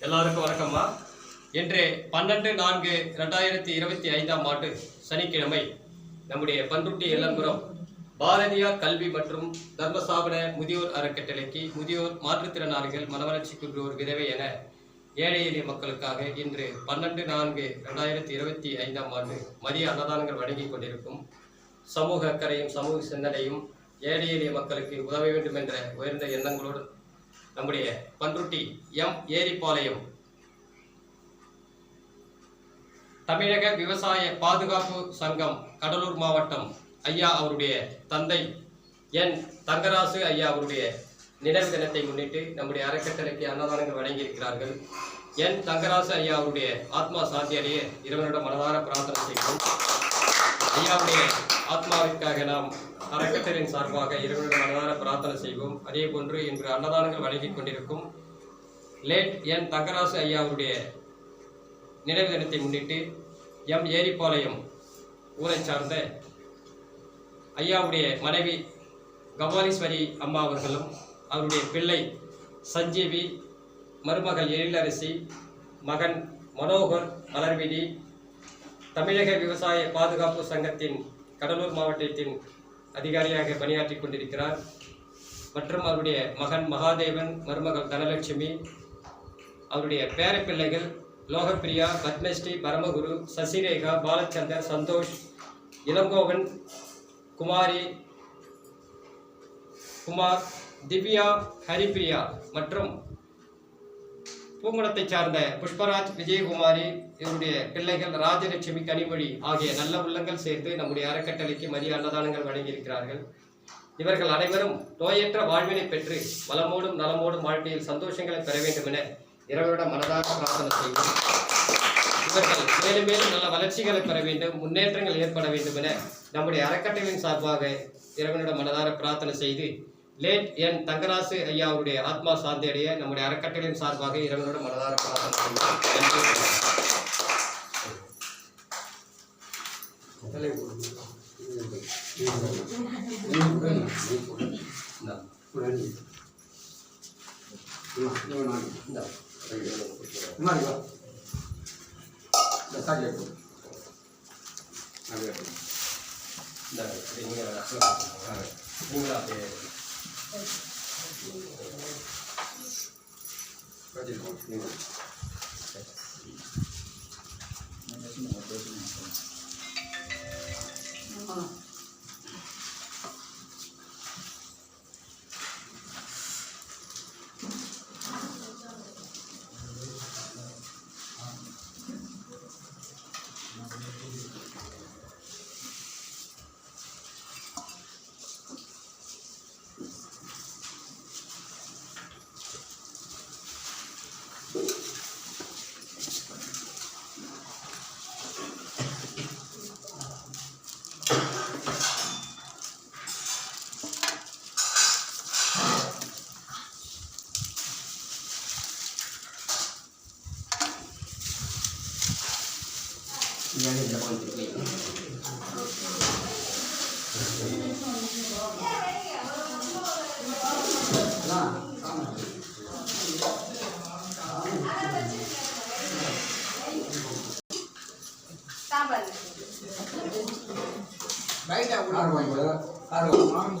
எல்லாருக்கும் வணக்கம்மா. இன்று பன்னெண்டு நான்கு ரெண்டாயிரத்தி இருபத்தி ஐந்தாம் ஆண்டு சனிக்கிழமை நம்முடைய பன்ருட்டி எல்லம்புரம் பாரதியார் கல்வி மற்றும் தர்மசாபன முதியோர் அறக்கட்டளைக்கு முதியோர் மாற்றுத்திறனாளிகள் மனவளர்ச்சி ஒரு விதவை என ஏழை எளிய மக்களுக்காக இன்று பன்னெண்டு நான்கு ரெண்டாயிரத்தி இருபத்தி ஐந்தாம் ஆண்டு மதிய அன்னதானங்கள் வழங்கிக் கொண்டிருக்கும் சமூக அக்கறையும் சமூக சிந்தனையும் ஏழை எளிய மக்களுக்கு உதவ வேண்டும் என்ற உயர்ந்த எண்ணங்களோடு நம்முடைய பன்ருட்டி எம் ஏரிப்பாளையம். தமிழக விவசாய பாதுகாப்பு சங்கம் கடலூர் மாவட்டம் ஐயா அவருடைய தந்தை என் தங்கராசு ஐயா அவருடைய நினைவு தினத்தை முன்னிட்டு நம்முடைய அறக்கட்டளைக்கு அன்னதானங்கள் வழங்கியிருக்கிறார்கள். என் தங்கராசு ஐயா அவருடைய ஆத்மா சாந்தி அடைய இறைவனிடம் மனதார பிரார்த்தனை செய்கிறோம். ஐயாவுடைய ஆத்மாவிற்காக நாம் அறக்கட்டளின் சார்பாக இறைவனுடைய மனதார பிரார்த்தனை செய்வோம். அதே போன்று இன்று அன்னதானங்கள் வழங்கிக் கொண்டிருக்கும் லேட் என் தங்கராசு ஐயா அவருடைய நினைவு தினத்தை முன்னிட்டு எம் ஏரிப்பாளையம் ஊரை சார்ந்த ஐயாவுடைய மனைவி கபாலீஸ்வரி அம்மா அவர்களும் அவருடைய பிள்ளை சஞ்சீவி மருமகள் எழிலரசி மகன் மனோகர் மலர்விழி தமிழக விவசாய பாதுகாப்பு சங்கத்தின் கடலூர் மாவட்டத்தின் அதிகாரியாக பணியாற்றி கொண்டிருக்கிறார். மற்றும் அவருடைய மகன் மகாதேவன் மருமகள் தனலட்சுமி அவருடைய பேரப்பிள்ளைகள் லோகப்பிரியா பத்மஸ்ரீ பரமகுரு சசிரேகா பாலச்சந்தர் சந்தோஷ் இளங்கோவன் குமாரி குமார் திவ்யா ஹரிப்பிரியா மற்றும் பூங்குளத்தை சார்ந்த புஷ்பராஜ் விஜயகுமாரி இவருடைய பிள்ளைகள் ராஜலட்சுமி கனிமொழி ஆகிய நல்ல உள்ளங்கள் சேர்த்து நம்முடைய அறக்கட்டளைக்கு மதிய அன்னதானங்கள் வழங்கியிருக்கிறார்கள். இவர்கள் அனைவரும் நோயற்ற வாழ்வினை பெற்று வளமோடும் நலமோடும் வாழ்க்கையில் சந்தோஷங்களை பெற வேண்டும் என இறைவனிட மனதாக பிரார்த்தனை செய்வோம் இவர்கள் மேலும் மேலும் நல்ல வளர்ச்சிகளை பெற வேண்டும் முன்னேற்றங்கள் ஏற்பட வேண்டும் என நம்முடைய அறக்கட்டளையின் சார்பாக இறைவனிடம் மனதார பிரார்த்தனை செய்து லேட் என் தங்கராசு ஐயா அவருடைய ஆத்மா சாந்தி அடைய நம்முடைய அறக்கட்டளையின் சார்பாக இறைவனோட மனதார பிரார்த்தனை இந்த நன்றி தலையை போடுங்க. 他就是我父母。ரைட்டு, இவனை கொடுத்துறேன். ஆடுவாங்க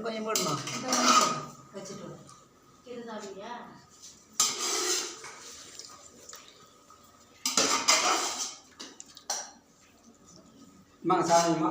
எனக்கு கொஞ்சம் போடுமா வச்சுட்டு. இதுதானியா அம்மா வா.